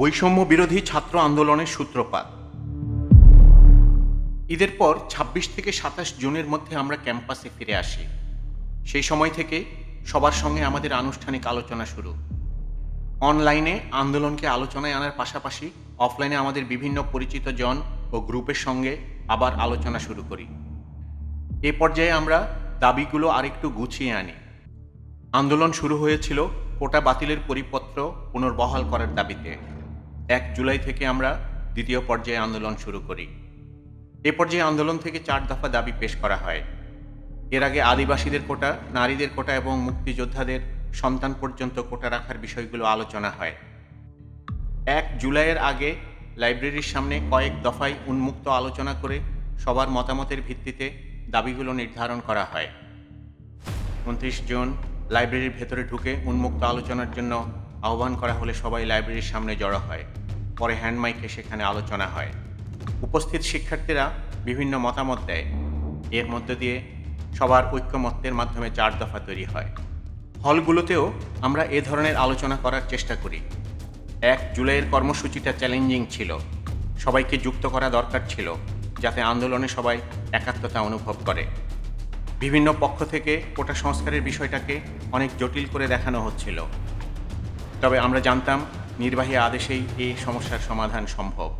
বৈষম্য বিরোধী ছাত্র আন্দোলনের সূত্রপাত। ঈদের পর ২৬ থেকে সাতাশ জুনের মধ্যে আমরা ক্যাম্পাসে ফিরে আসি। সেই সময় থেকে সবার সঙ্গে আমাদের আনুষ্ঠানিক আলোচনা শুরু। অনলাইনে আন্দোলনকে আলোচনায় আনার পাশাপাশি অফলাইনে আমাদের বিভিন্ন পরিচিত জন ও গ্রুপের সঙ্গে আবার আলোচনা শুরু করি। এ পর্যায়ে আমরা দাবিগুলো আরেকটু গুছিয়ে আনি। আন্দোলন শুরু হয়েছিল কোটা বাতিলের পরিপত্র পুনর্বহাল করার দাবিতে। এক জুলাই থেকে আমরা দ্বিতীয় পর্যায়ে আন্দোলন শুরু করি। এ পর্যায়ে আন্দোলন থেকে চার দফা দাবি পেশ করা হয়। এর আগে আদিবাসীদের কোটা, নারীদের কোটা এবং মুক্তিযোদ্ধাদের সন্তান পর্যন্ত কোটা রাখার বিষয়গুলো আলোচনা হয়। এক জুলাইয়ের আগে লাইব্রেরির সামনে কয়েক দফায় উন্মুক্ত আলোচনা করে সবার মতামতের ভিত্তিতে দাবিগুলো নির্ধারণ করা হয়। উনত্রিশ জুন লাইব্রেরির ভেতরে ঢুকে উন্মুক্ত আলোচনার জন্য আহ্বান করা হলে সবাই লাইব্রেরির সামনে জড়ো হয়। পরে হ্যান্ডমাইকে সেখানে আলোচনা হয়। উপস্থিত শিক্ষার্থীরা বিভিন্ন মতামত দেয়। এর মধ্য দিয়ে সবার ঐক্যমত্যের মাধ্যমে চার দফা তৈরি হয়। হলগুলোতেও আমরা এ ধরনের আলোচনা করার চেষ্টা করি। এক জুলাইয়ের কর্মসূচিটা চ্যালেঞ্জিং ছিল। সবাইকে যুক্ত করা দরকার ছিল, যাতে আন্দোলনে সবাই একাত্মতা অনুভব করে। বিভিন্ন পক্ষ থেকে কোটা সংস্কারের বিষয়টাকে অনেক জটিল করে দেখানো হচ্ছিল। তবে আমরা জানতাম নির্বাহী আদেশেই এই সমস্যার সমাধান সম্ভব।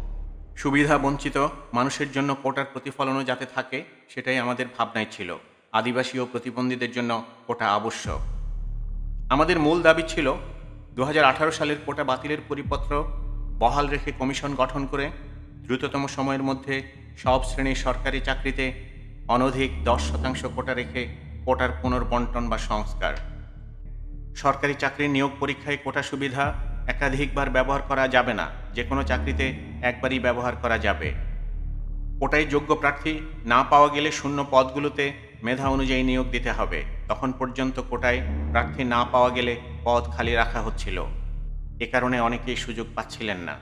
সুবিধা বঞ্চিত মানুষের জন্য কোটার প্রতিফলনও যাতে থাকে, সেটাই আমাদের ভাবনায় ছিল। আদিবাসী ও প্রতিবন্ধীদের জন্য কোটা আবশ্যক। আমাদের মূল দাবি ছিল দু হাজার আঠারো সালের কোটা বাতিলের পরিপত্র বহাল রেখে কমিশন গঠন করে দ্রুততম সময়ের মধ্যে সব শ্রেণির সরকারি চাকরিতে অনধিক দশ শতাংশ কোটা রেখে কোটার পুনর্বন্টন বা সংস্কার। সরকারি চাকরির নিয়োগ পরীক্ষায় কোটা সুবিধা একাধিকবার ব্যবহার করা যাবে না যে কোনো চাকরিতে একবারই ব্যবহার করা যাবে। কোটায় যোগ্য প্রার্থী, না পাওয়া গেলে শূন্য পদগুলোতে মেধা অনুযায়ী নিয়োগ দিতে হবে। তখন পর্যন্ত কোটায় প্রার্থী না পাওয়া গেলে পদ খালি রাখা হচ্ছিল। এ কারণে অনেকেই সুযোগ পাচ্ছিলেন না।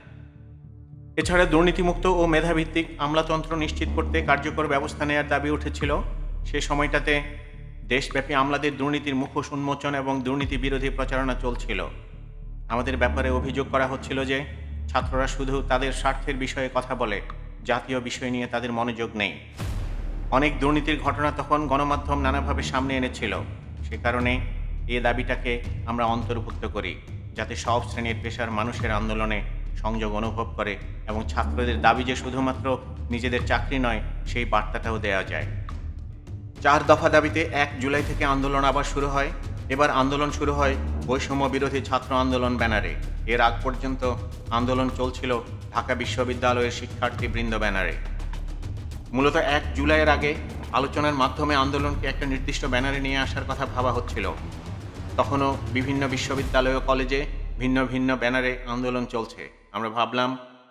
এছাড়া দুর্নীতিমুক্ত ও মেধাভিত্তিক আমলাতন্ত্র নিশ্চিত করতে কার্যকর ব্যবস্থা নেওয়ার দাবি উঠেছিল। সে সময়টাতে দেশব্যাপী আমলাদের দুর্নীতির মুখোশ উন্মোচন এবং দুর্নীতি বিরোধী প্রচারণা চলছিল। আমাদের ব্যাপারে অভিযোগ করা হচ্ছিল যে ছাত্ররা শুধু তাদের স্বার্থের বিষয়ে কথা বলে, জাতীয় বিষয় নিয়ে তাদের মনোযোগ নেই। অনেক দুর্নীতির ঘটনা তখন গণমাধ্যম নানাভাবে সামনে এনেছিল। সে কারণে এ দাবিটাকে আমরা অন্তর্ভুক্ত করি, যাতে সব শ্রেণির পেশার মানুষের আন্দোলনে সংযোগ অনুভব করে এবং ছাত্রদের দাবি যে শুধুমাত্র নিজেদের চাকরি নয়, সেই বার্তাটাও দেওয়া যায়। চার দফা দাবিতে এক জুলাই থেকে আন্দোলন আবার শুরু হয়। এবার আন্দোলন শুরু হয় বৈষম্য বিরোধী ছাত্র আন্দোলন ব্যানারে। এর আগ পর্যন্ত আন্দোলন চলছিল ঢাকা বিশ্ববিদ্যালয়ের শিক্ষার্থী বৃন্দ ব্যানারে। মূলত এক জুলাইয়ের আগে আলোচনার মাধ্যমে আন্দোলনকে একটা নির্দিষ্ট ব্যানারে নিয়ে আসার কথা ভাবা হচ্ছিল। তখনও বিভিন্ন বিশ্ববিদ্যালয় ও কলেজে ভিন্ন ভিন্ন ব্যানারে আন্দোলন চলছে। আমরা ভাবলাম,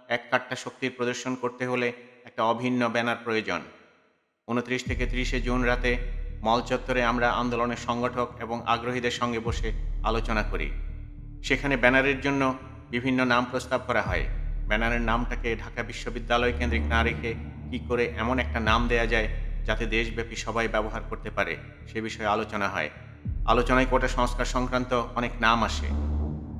এক কাট্টা শক্তির প্রদর্শন করতে হলে একটা অভিন্ন ব্যানার প্রয়োজন। উনত্রিশ থেকে ত্রিশে জুন রাতে মল চত্বরে আমরা আন্দোলনের সংগঠক এবং আগ্রহীদের সঙ্গে বসে আলোচনা করি। সেখানে ব্যানারের জন্য বিভিন্ন নাম প্রস্তাব করা হয়। ব্যানারের নামটাকে ঢাকা বিশ্ববিদ্যালয় কেন্দ্রিক না রেখে কী করে এমন একটা নাম দেয়া যায় যাতে দেশব্যাপী সবাই ব্যবহার করতে পারে, সে বিষয়ে আলোচনা হয়। আলোচনায় কোটা সংস্কার সংক্রান্ত অনেক নাম আসে।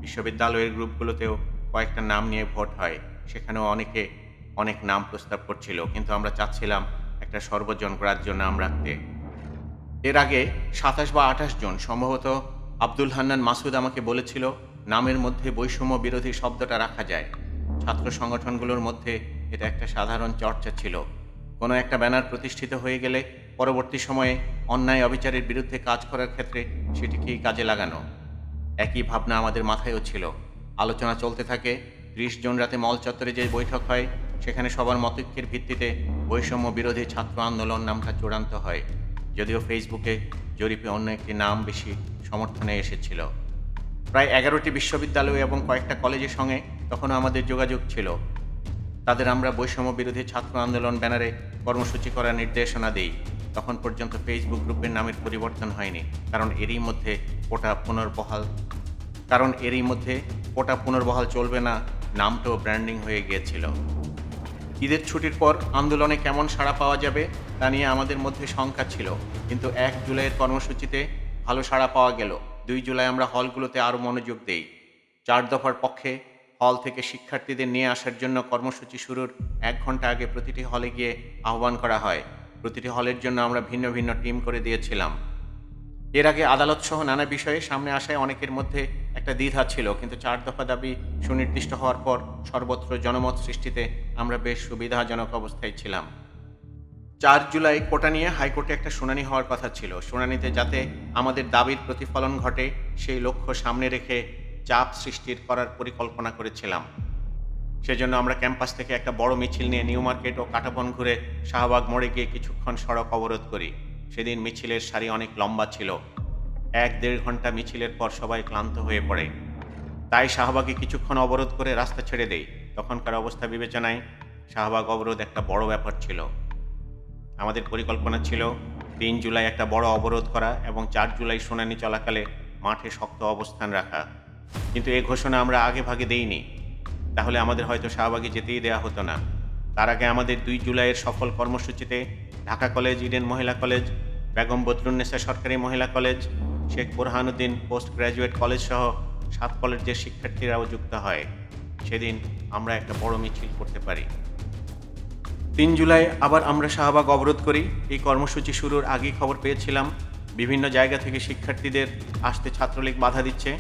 বিশ্ববিদ্যালয়ের গ্রুপগুলোতেও কয়েকটা নাম নিয়ে ভোট হয়। সেখানেও অনেকে অনেক নাম প্রস্তাব করছিল, কিন্তু আমরা চাচ্ছিলাম একটা সর্বজন গ্রাহ্য নাম রাখতে। এর আগে সাতাশ বা আঠাশ জন, সম্ভবত আব্দুল হান্নান মাসুদ আমাকে বলেছিল, নামের মধ্যে বৈষম্য বিরোধী শব্দটা রাখা যায়। ছাত্র সংগঠনগুলোর মধ্যে এটা একটা সাধারণ চর্চা ছিল। কোনো একটা ব্যানার প্রতিষ্ঠিত হয়ে গেলে পরবর্তী সময়ে অন্যায় অবিচারের বিরুদ্ধে কাজ করার ক্ষেত্রে সেটিকেই কাজে লাগানো? একই ভাবনা আমাদের মাথায়ও ছিল। আলোচনা চলতে থাকে, ত্রিশ জন রাতে মল চত্বরে যে বৈঠক হয়, সেখানে সবার মতৈক্যের ভিত্তিতে বৈষম্য বিরোধী ছাত্র আন্দোলন নামটা চূড়ান্ত হয়। যদিও ফেসবুকে জরিপে অন্য একটি নাম বেশি সমর্থনে এসেছিল। প্রায় এগারোটি বিশ্ববিদ্যালয় এবং কয়েকটা কলেজের সঙ্গে তখনও আমাদের যোগাযোগ ছিল। তাদের আমরা বৈষম্য বিরোধী ছাত্র আন্দোলন ব্যানারে কর্মসূচি করার নির্দেশনা দিই। তখন পর্যন্ত ফেসবুক গ্রুপের নামের পরিবর্তন হয়নি, কারণ এরই মধ্যে কোটা পুনর্বহাল, কারণ এরই মধ্যে কোটা পুনর্বহাল চলবে না, নামটাও ব্র্যান্ডিং হয়ে গিয়েছিল। ঈদের ছুটির পর আন্দোলনে কেমন সাড়া পাওয়া যাবে তা নিয়ে আমাদের মধ্যে শঙ্কা ছিল। কিন্তু এক জুলাইয়ের কর্মসূচিতে ভালো সাড়া পাওয়া গেল। দুই জুলাই আমরা হলগুলোতে আরও মনোযোগ দেই। চার দফার পক্ষে হল থেকে শিক্ষার্থীদের নিয়ে আসার জন্য কর্মসূচি শুরুর এক ঘণ্টা আগে প্রতিটি হলে গিয়ে আহ্বান করা হয়। প্রতিটি হলের জন্য আমরা ভিন্ন ভিন্ন টিম করে দিয়েছিলাম। এর আগে আদালত সহ নানা বিষয়ে সামনে আসায় অনেকের মধ্যে একটা দ্বিধা ছিল, কিন্তু চার দফা দাবি সুনির্দিষ্ট হওয়ার পর সর্বত্র জনমত সৃষ্টিতে আমরা বেশ সুবিধাজনক অবস্থায় ছিলাম। চার জুলাই কোটা নিয়ে হাইকোর্টে একটা শুনানি হওয়ার কথা ছিল। শুনানিতে যাতে আমাদের দাবির প্রতিফলন ঘটে, সেই লক্ষ্য সামনে রেখে চাপ সৃষ্টির করার পরিকল্পনা করেছিলাম। সেজন্য আমরা ক্যাম্পাস থেকে একটা বড় মিছিল নিয়ে নিউ মার্কেট ও কাটাবন ঘুরে শাহবাগ মোড়ে গিয়ে কিছুক্ষণ সড়ক অবরোধ করি। সেদিন মিছিলের সারি অনেক লম্বা ছিল। এক দেড় ঘণ্টা মিছিলের পর সবাই ক্লান্ত হয়ে পড়ে। তাই শাহবাগে কিছুক্ষণ অবরোধ করে রাস্তা ছেড়ে দেয়। তখনকার অবস্থা বিবেচনায় শাহবাগ অবরোধ একটা বড় ব্যাপার ছিল। আমাদের পরিকল্পনা ছিল তিন জুলাই একটা বড় অবরোধ করা এবং চার জুলাই শুনানি চলাকালে মাঠে শক্ত অবস্থান রাখা। কিন্তু এ ঘোষণা আমরা আগে ভাগে দেইনি। তাহলে আমাদের হয়তো শাহবাগে যেতেই দেওয়া হতো না। তার আগে আমাদের দুই জুলাইয়ের সফল কর্মসূচিতে ঢাকা কলেজ, ইডেন মহিলা কলেজ, বেগম বদরুন্নেসা সরকারি মহিলা college Sheikh Borhanuddin post graduate college সহ সাত কলেজের শিক্ষার্থীরাও যুক্ত হয়, সেদিন আমরা একটা বড় মিছিল করতে পারি। তিন জুলাই আবার আমরা শাহবাগ অবরোধ করি। এই কর্মসূচি শুরুর আগেই খবর পেয়েছিলাম, বিভিন্ন জায়গা থেকে শিক্ষার্থীদের আসতে ছাত্রলীগ বাধা দিচ্ছে।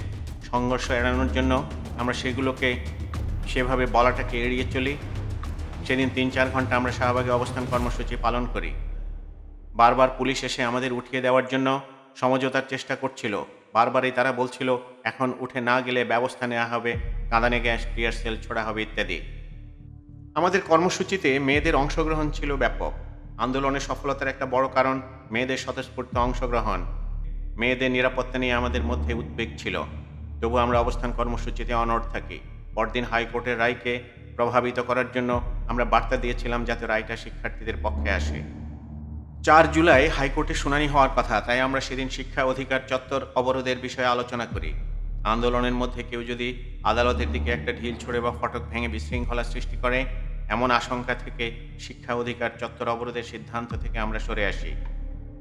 সংঘর্ষ এড়ানোর জন্য আমরা সেগুলোকে সেভাবে বলাটাকে এড়িয়ে চলি। সেদিন তিন চার ঘণ্টা আমরা শাহবাগে অবস্থান কর্মসূচি পালন করি। বারবার পুলিশ এসে আমাদের উঠিয়ে দেওয়ার জন্য সমঝোতার চেষ্টা করছিল। বারবারই তারা বলছিল, এখন উঠে না গেলে ব্যবস্থা নেওয়া হবে, কাঁদানে গ্যাস, ক্লিয়ার সেল ছোড়া হবে, ইত্যাদি। আমাদের কর্মসূচিতে মেয়েদের অংশগ্রহণ ছিল ব্যাপক। আন্দোলনের সফলতার একটা বড় কারণ মেয়েদের স্বতঃস্ফূর্ত অংশগ্রহণ। মেয়েদের নিরাপত্তা নিয়ে আমাদের মধ্যে উদ্বেগ ছিল। তবু আমরা অবস্থান কর্মসূচিতে অনড় থাকি। পরদিন হাইকোর্টের রায়কে প্রভাবিত করার জন্য আমরা বার্তা দিয়েছিলাম যাতে রায়টা শিক্ষার্থীদের পক্ষে আসে। চার জুলাই হাইকোর্টে শুনানি হওয়ার কথা, তাই আমরা সেদিন শিক্ষা অধিকার চত্বর অবরোধের বিষয়ে আলোচনা করি। আন্দোলনের মধ্যে কেউ যদি আদালতের দিকে একটা ঢিল ছুড়ে বা ফটক ভেঙে বিশৃঙ্খলা সৃষ্টি করে, এমন আশঙ্কা থেকে শিক্ষা অধিকার চত্বর অবরোধের সিদ্ধান্ত থেকে আমরা সরে আসি।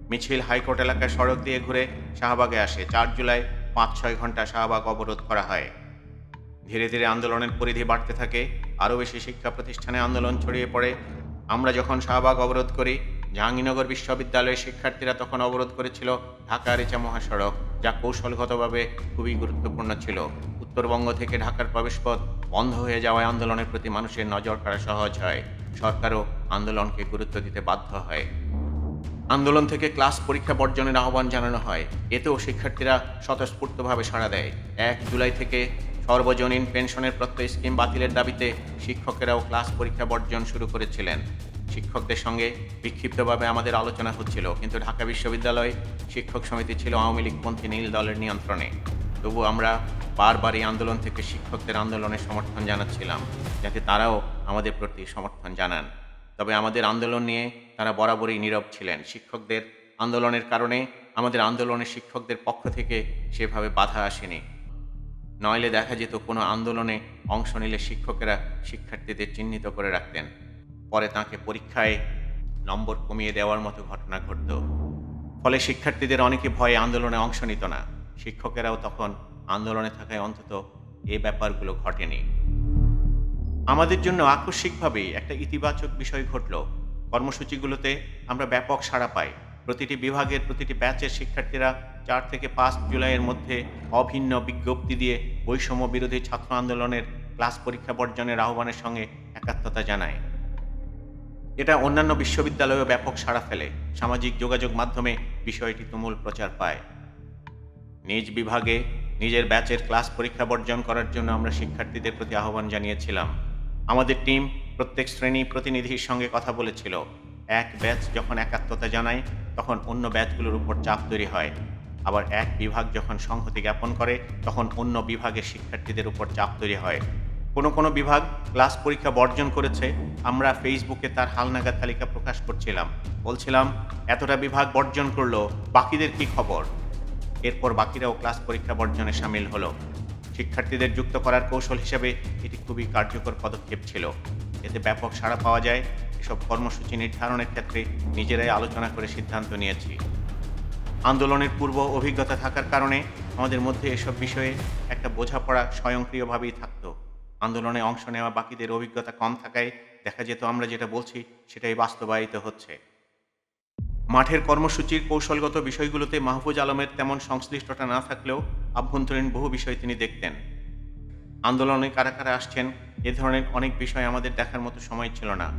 মিছিল হাইকোর্ট এলাকায় সড়ক দিয়ে ঘুরে শাহবাগে আসে। চার জুলাই পাঁচ ছয় ঘণ্টা শাহবাগ অবরোধ করা হয়। ধীরে ধীরে আন্দোলনের পরিধি বাড়তে থাকে, আরও বেশি শিক্ষা প্রতিষ্ঠানে আন্দোলন ছড়িয়ে পড়ে। আমরা যখন শাহবাগ অবরোধ করি জাহাঙ্গীরনগর বিশ্ববিদ্যালয়ের শিক্ষার্থীরা তখন অবরোধ করেছিল ঢাকা রেচা মহাসড়ক, যা কৌশলগতভাবে খুবই গুরুত্বপূর্ণ ছিল। উত্তরবঙ্গ থেকে ঢাকার প্রবেশপথ বন্ধ হয়ে যাওয়ায় আন্দোলনের প্রতি মানুষের নজর কাড়া সহজ হয়। সরকারও আন্দোলনকে গুরুত্ব দিতে বাধ্য হয়। আন্দোলন থেকে ক্লাস পরীক্ষা বর্জনের আহ্বান জানানো হয়। এতেও শিক্ষার্থীরা স্বতঃস্ফূর্তভাবে সাড়া দেয়। এক জুলাই থেকে সর্বজনীন পেনশনের প্রত্যয় স্কিম বাতিলের দাবিতে শিক্ষকেরাও ক্লাস পরীক্ষা বর্জন শুরু করেছিলেন। শিক্ষকদের সঙ্গে বিক্ষিপ্তভাবে আমাদের আলোচনা হচ্ছিল, কিন্তু ঢাকা বিশ্ববিদ্যালয় শিক্ষক সমিতি ছিল আওয়ামী লীগপন্থী নীল দলের নিয়ন্ত্রণে। তবু আমরা বারবার এই আন্দোলন থেকে শিক্ষকদের আন্দোলনের সমর্থন জানাচ্ছিলাম, যাতে তারাও আমাদের প্রতি সমর্থন জানান। তবে আমাদের আন্দোলন নিয়ে তারা বরাবরই নীরব ছিলেন। শিক্ষকদের আন্দোলনের কারণে আমাদের আন্দোলনে শিক্ষকদের পক্ষ থেকে সেভাবে বাধা আসেনি। নইলে দেখা যেত কোনো আন্দোলনে অংশ নিলে শিক্ষকেরা শিক্ষার্থীদের চিহ্নিত করে রাখতেন। পরে তাকে পরীক্ষায় নম্বর কমিয়ে দেওয়ার মতো ঘটনা ঘটত। ফলে শিক্ষার্থীদের অনেকে ভয়ে আন্দোলনে অংশ নিত না। শিক্ষকেরাও তখন আন্দোলনে থাকায় অন্তত এ ব্যাপারগুলো ঘটেনি। আমাদের জন্য আকস্মিকভাবেই একটা ইতিবাচক বিষয় ঘটল। কর্মসূচিগুলোতে আমরা ব্যাপক সাড়া পাই। প্রতিটি বিভাগের প্রতিটি ব্যাচের শিক্ষার্থীরা চার থেকে পাঁচ জুলাইয়ের মধ্যে অভিন্ন বিজ্ঞপ্তি দিয়ে বৈষম্য বিরোধী ছাত্র আন্দোলনের ক্লাস পরীক্ষা বর্জনের আহ্বানের সঙ্গে একাত্মতা জানায়। এটা অন্যান্য বিশ্ববিদ্যালয়েও ব্যাপক সাড়া ফেলে। সামাজিক যোগাযোগ মাধ্যমে বিষয়টি তুমুল প্রচার পায়। নিজ বিভাগে নিজের ব্যাচের ক্লাস পরীক্ষা বর্জন করার জন্য আমরা শিক্ষার্থীদের প্রতি আহ্বান জানিয়েছিলাম। আমাদের টিম প্রত্যেক শ্রেণি প্রতিনিধির সঙ্গে কথা বলেছিল। এক ব্যাচ যখন একাত্মতা জানায়, তখন অন্য ব্যাচগুলোর উপর চাপ তৈরি হয়। আবার এক বিভাগ যখন সংহতি জ্ঞাপন করে, তখন অন্য বিভাগের শিক্ষার্থীদের উপর চাপ তৈরি হয়। কোনো কোনো বিভাগ ক্লাস পরীক্ষা বর্জন করেছে, আমরা ফেসবুকে তার হালনাগাদ তালিকা প্রকাশ করছিলাম। বলছিলাম, এতটা বিভাগ বর্জন করল, বাকিদের কি খবর? এরপর বাকিরাও ক্লাস পরীক্ষা বর্জনে সামিল হলো। শিক্ষার্থীদের যুক্ত করার কৌশল হিসেবে এটি খুবই কার্যকর পদক্ষেপ ছিল। এতে ব্যাপক সাড়া পাওয়া যায়। এসব কর্মসূচি নির্ধারণের ক্ষেত্রে নিজেরাই আলোচনা করে সিদ্ধান্ত নিয়েছি। আন্দোলনের পূর্ব অভিজ্ঞতা থাকার কারণে আমাদের মধ্যে এসব বিষয়ে একটা বোঝাপড়া স্বয়ংক্রিয়ভাবেই থাকতো। আন্দোলনে অংশ নেওয়া বাকিদের অভিজ্ঞতা কম থাকায় দেখা যেত আমরা যেটা বলছি, সেটাই বাস্তবায়িত হচ্ছে। মাঠের কর্মসূচির কৌশলগত বিষয়গুলোতে মাহফুজ আলমের তেমন সংশ্লিষ্টতা না থাকলেও আভ্যন্তরীণ বহু বিষয় তিনি দেখতেন। আন্দোলনে কারা কারা আসছেন, এ ধরনের অনেক বিষয় আমাদের দেখার মতো সময় ছিল না।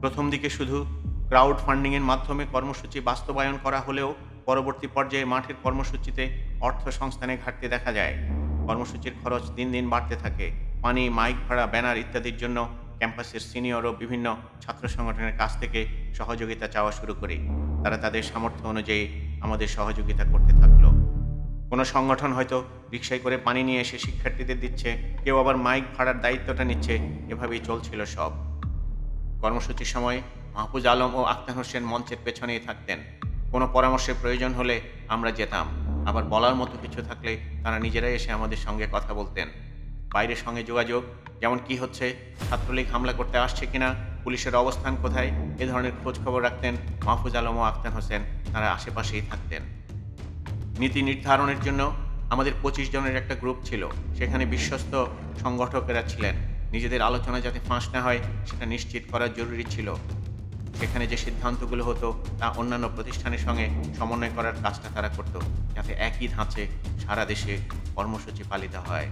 প্রথম দিকে শুধু ক্রাউড ফান্ডিংয়ের মাধ্যমে কর্মসূচি বাস্তবায়ন করা হলেও পরবর্তী পর্যায়ে মাঠের কর্মসূচিতে অর্থ সংস্থানে ঘাটতি দেখা যায়। কর্মসূচির খরচ দিন দিন বাড়তে থাকে। পানি, মাইক ভাড়া, ব্যানার ইত্যাদির জন্য ক্যাম্পাসের সিনিয়র ও বিভিন্ন ছাত্র সংগঠনের কাছ থেকে সহযোগিতা চাওয়া শুরু করি তারা তাদের সামর্থ্য অনুযায়ী আমাদের সহযোগিতা করতে থাকল। কোনো সংগঠন হয়তো রিক্সায় করে পানি নিয়ে এসে শিক্ষার্থীদের দিচ্ছে, কেউ আবার মাইক ভাড়ার দায়িত্বটা নিচ্ছে, এভাবেই চলছিল সব। কর্মসূচির সময় মাহফুজ আলম ও আখতার হোসেন মঞ্চের পেছনেই থাকতেন। কোনো পরামর্শের প্রয়োজন হলে আমরা যেতাম। আবার বলার মতো কিছু থাকলে তারা নিজেরাই এসে আমাদের সঙ্গে কথা বলতেন। বাইরের সঙ্গে যোগাযোগ, যেমন কি হচ্ছে, ছাত্রলীগ হামলা করতে আসছে কিনা, পুলিশের অবস্থান কোথায়, এ ধরনের খোঁজ খবর রাখতেন মাহফুজ আলম ও আখতার হোসেন। তারা আশেপাশেই থাকতেন। নীতি নির্ধারণের জন্য আমাদের পঁচিশ জনের একটা গ্রুপ ছিল। সেখানে বিশ্বস্ত সংগঠকেরা ছিলেন। নিজেদের আলোচনা যাতে ফাঁস না হয়, সেটা নিশ্চিত করা জরুরি ছিল। সেখানে যে সিদ্ধান্তগুলো হতো, তা অন্যান্য প্রতিষ্ঠানের সঙ্গে সমন্বয় করার কাজটা তারা করত, যাতে একই ধাঁচে সারা দেশে কর্মসূচি পালিত হয়।